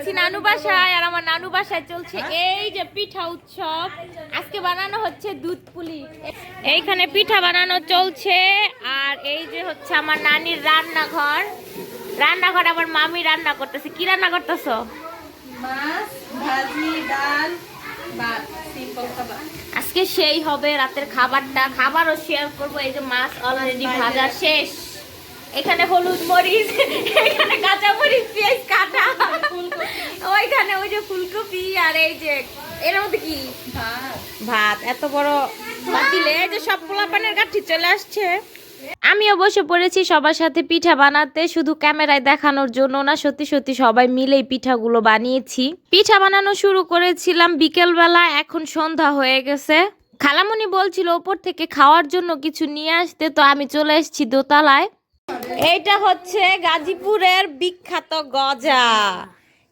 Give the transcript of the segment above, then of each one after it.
আছি নানু বাসায় আর আমার নানু বাসায় চলছে এই যে পিঠা উৎসব। আজকে বানানো হচ্ছে দুধ পুলি। এইখানে পিঠা বানানো চলছে আর এই যে হচ্ছে আমার নানির রান্নাঘর। রান্নাঘর আমার মামি রান্না করতেছে। কি রান্না করতেছো? আজকে সেই হবে রাতের খাবারটা। খাবারও শেয়ার করব। এই যে মাছ অলরেডি ভাজা শেষ। এখানে হলুদ মরিচ, এখানে কাঁচা মরিচ, পেঁয়াজ, কাটা। ওইখানে ওই যে ফুলকপি আর এই যে, এর মধ্যে কি? ভাত। এত বড় পাতিলে যে সব পোলাপানের কাঠি চলে আসছে। আমিও অবশ্য পড়েছি সবার সাথে পিঠা বানাতে, শুধু ক্যামেরায় দেখানোর জন্য না, সত্যি সত্যি সবাই মিলেই পিঠাগুলো বানিয়েছি। পিঠা বানানো শুরু করেছিলাম বিকেলবেলা, এখন সন্ধ্যা হয়ে গেছে। খালামণি বলছিল, ওপর থেকে খাওয়ার জন্য কিছু নিয়ে আসতে। তো আমি চলে এসেছি দোতলায়। এইটা হচ্ছে গাজীপুরের বিখ্যাত গজা।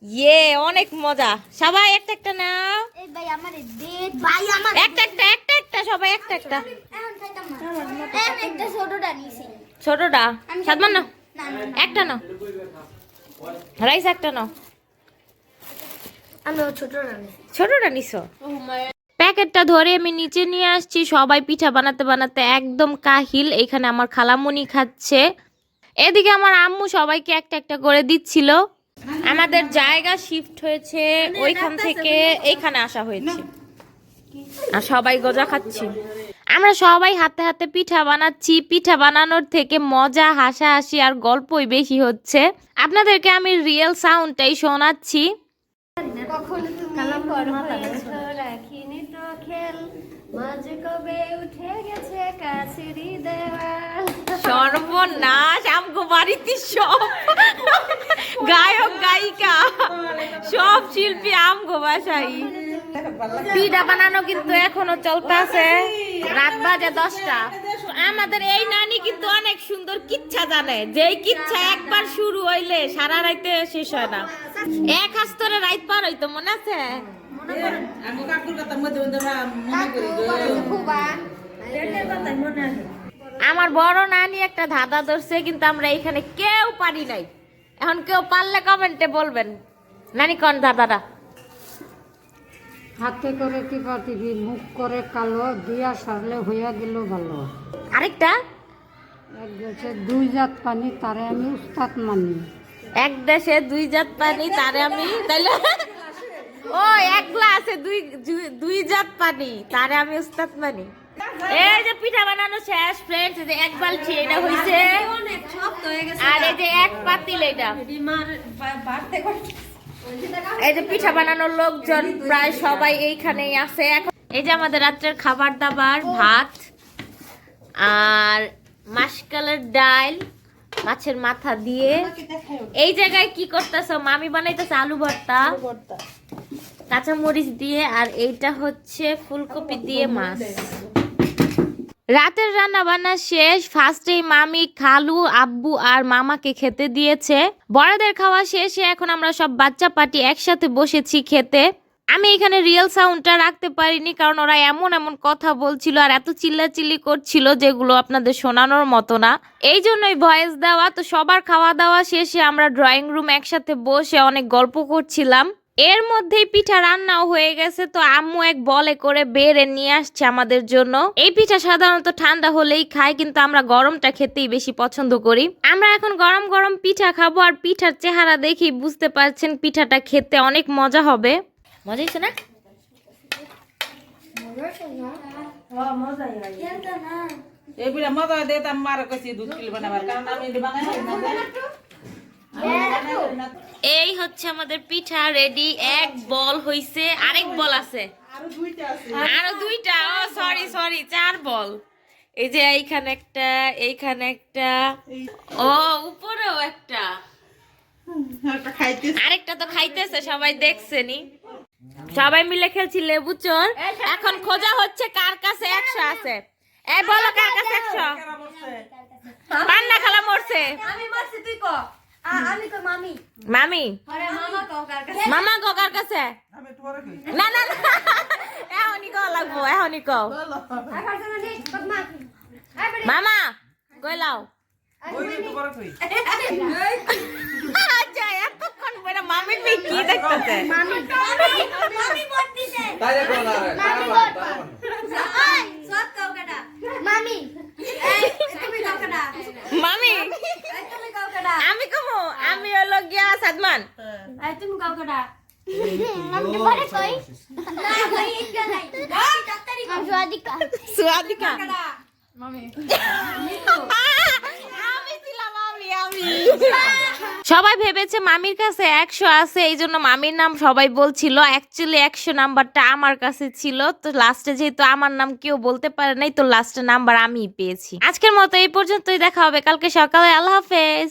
ইয়ে অনেক মজা। সবাই একটা একটা আমার একটা একটা একটা একটা সবাই একটা একটা। না ছোটটা সাদমান না না না। রাইস একটা নাও। আমি ছোটটা নিছি? প্যাকেটটা ধরে আমি নিচে নিয়ে আসছি। সবাই পিঠা বানাতে বানাতে একদম কাহিল। এখানে আমার খালামুনি খাচ্ছে। এদিকে আমার আম্মু সবাইকে একটা একটা করে দিচ্ছিল। আমাদের জায়গা শিফট হয়েছে, ওইখান থেকে এইখানে আসা হয়েছে। আর সবাই গজা খাচ্ছি। আমরা সবাই হাতে হাতে পিঠা বানাচ্ছি। পিঠা বানানোর থেকে মজা, হাসাহাসি আর গল্পই বেশি হচ্ছে। আপনাদেরকে আমি রিয়েল সাউন্ডটাই শোনাচ্ছি। রাখিনি খেল। মাঝ কবে উঠে গেছে কাছেরই দেওয়াল। সর্বনাশ আমগো বাড়িতে সব গায়ক গায়িকা সব শিল্পী আমগো বাসাই পিঠা বানানো কিন্তু এখনও চলতেছে রাত বাজে দশটা। আমাদের এই নানি কিন্তু অনেক সুন্দর কিচ্ছা জানে যেই কিচ্ছা একবার শুরু হইলে সারা রাইতে শেষ হয় না। এক হাস্তরে রাইত পার হইতো মনে আছে? মনে আমার বড় নানি একটা ধাঁধা ধরছে কিন্তু আমরা এখানে কেউ পারি নাই। এখন কেউ পারলে কমেন্টে বলবেন নানি কোন ধাঁধাটা? হাতে করে টিপা টিপি মুখ করে কালো দিয়া সারলে হইয়া গেল ভালো। আরেকটা? এক দেশে দুই জাত পানি তারে আমি উস্তাদ মানি। এক দেশে দুই জাত পানি তারে আমি তাইলে ও এক গ্লাসে দুই দুই- জাত পানি। তারে আমি উস্তাদ মানি। এই যে পিঠা বানানো শেষ ফ্রেন্ডস যে এক বালতি এটা হইছে। আর এই যে এক পাতিল এটা। এই যে পিঠা বানানোর লোকজন প্রায় সবাই এইখানেই আছে। এখন এই যে আমাদের রাত্রের খাবার দাবার ভাত আর মাসকালের ডাল মাছের মাথা দিয়ে। এই জায়গায় কি করতেছ? মামি বানাইতেছে আলু ভর্তা। কাঁচা মরিচ দিয়ে আর এইটা হচ্ছে ফুলকপি দিয়ে মাছ। রাতের রান্না বান্না শেষ, ফার্স্টেই মামি, খালু, আব্বু আর মামাকে খেতে দিয়েছে। বড়দের খাওয়া শেষে এখন আমরা সব বাচ্চা পাটি একসাথে বসেছি খেতে। আমি এখানে রিয়েল সাউন্ডটা রাখতে পারিনি কারণ ওরা এমন এমন কথা বলছিল আর এত চিল্লাচিল্লি করছিল যেগুলো আপনাদের শোনানোর মতো না। এই জন্যই ভয়েস দেওয়া, তো সবার খাওয়া দাওয়া শেষে আমরা ড্রয়িং রুম একসাথে বসে অনেক গল্প করছিলাম। এর মধ্যেই পিঠা রান্নাও হয়ে গেছে। তো আম্মু এক বলে করে বেড়ে নিয়ে আসছে আমাদের জন্য। এই পিঠা সাধারণত ঠান্ডা হলেই খাই কিন্তু আমরা গরমটা খেতেই বেশি পছন্দ করি। আমরা এখন গরম গরম পিঠা খাব আর পিঠার চেহারা দেখেই বুঝতে পারছেন পিঠাটা খেতে অনেক মজা হবে। মজা হয়েছে না? মজা মার কইছি দুধ কিলো বানাবার কারণ আমি বানাই না এই হচ্ছে আমাদের পিঠা রেডি এক বল হইছে আরেক বল আছে। আরও দুইটা আছে। আরও দুইটা? ও সরি সরি চার বল। এই যে এইখানে একটা এইখানে একটা। ও উপরেও একটা। একটা আরেকটা তো খাইতেছে সবাই দেখছেনি। সবাই মিলে খেলছি লেবু চোর। এখন খোঁজা হচ্ছে কার কাছে একশো আছে। এই বলো কার কাছে একশো? পান্না খালা মরছে। আমি মারছি তুই ক মামি। মামি? মামা। কও কার কাছে? মামা না না না। এখনই কও লাগবো এখনই কও না মামা কই আচ্ছা এতক্ষণ পরে মামির মেয়ে কি দেখতে দিছে মামি মামি ভোট দিছে তাইলে কোন আরে তারা বান, তারা বান। এই সৎ কাও কাটা মামি এই তুমি কাও কাটা মামি এই তুমি কাও কাটা আমি কমো আমি হলো গিয়া সাদমান? তুমি কাও কাটা? আমি তো পরে কই? না কই একটা নাই। বাকি ডাক্তারি কো সুয়াদিকা। সুয়াদিকা। কাটা? আমি ছিলাম আমি আমি। সবাই ভেবেছে মামির কাছে একশো আছে এই জন্য মামির নাম সবাই বলছিল। অ্যাকচুয়ালি একশো নাম্বারটা আমার কাছে ছিল। তো লাস্টে যেহেতু আমার নাম কেউ বলতে পারে নাই তো লাস্টে নাম্বার আমিই পেয়েছি। আজকের মতো এই পর্যন্তই দেখা হবে কালকে সকালে। আল্লাহ হাফেজ।